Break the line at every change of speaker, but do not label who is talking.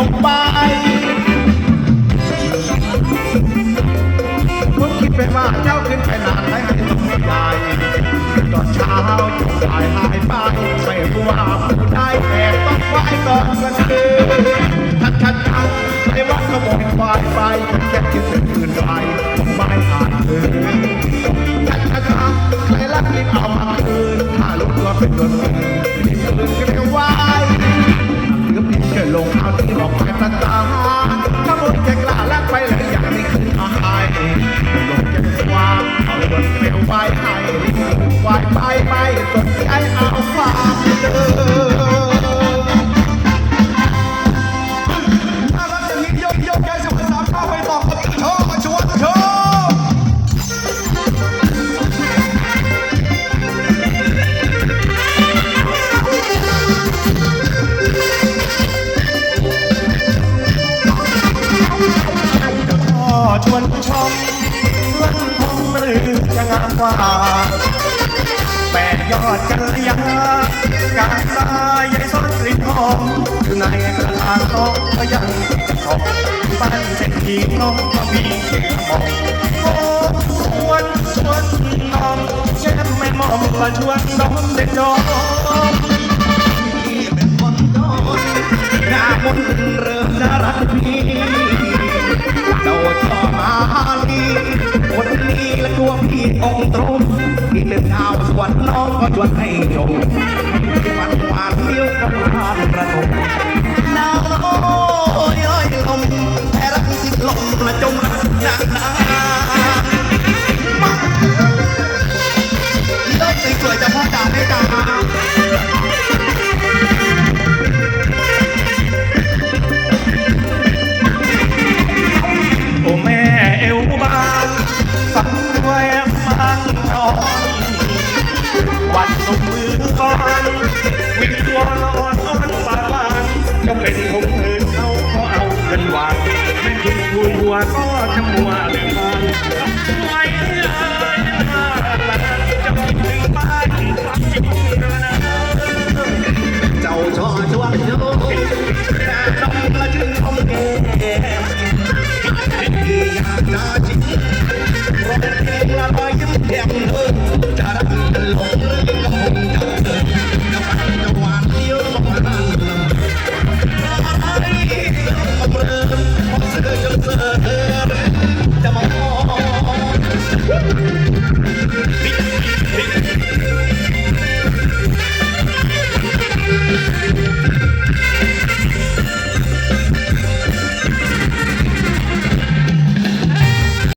ลงไป ความเอาเรื่องเร็วไปให้วายไปไม่สนใจเอาความเดิม
ถ้ารักอย่างนี้ยกยกย้ายสวนสามข้าวไปต่อกับโชวนชว์
พ่อชวนชม ลือจะงามกว่าแปดยอดกัลยาการตายายซ้อนกลิ่นหอมอยู่ในกระถางโต๊ะก็ยังจะชมบ้านเศรษฐีน้องก็มีเสียงมองโอ้ชวนชวนน้องแช่ไม่มองละชวนน้องเด็กน้อง องค์ตรงพี่เป็นดาวสวรรค์น้องก็ชวนให้ชมวันวานเดียวกับทานประทม
นาวโอ้ยโอ้ยลมแพรักสิลมละจมรักนักนามาเลิกสวยๆจะพ่อจ๋าได้จ๋า
วก็จะมัวลืมมันไม่เลยนะจะคิดถึงบ้านความจริงนะ
เจ้าช่อชวงโยแต่ต้องละชื่นอมแก้มที่อยากจะจิ้มรองเพลงละลอยยิ้มแย้มเธอ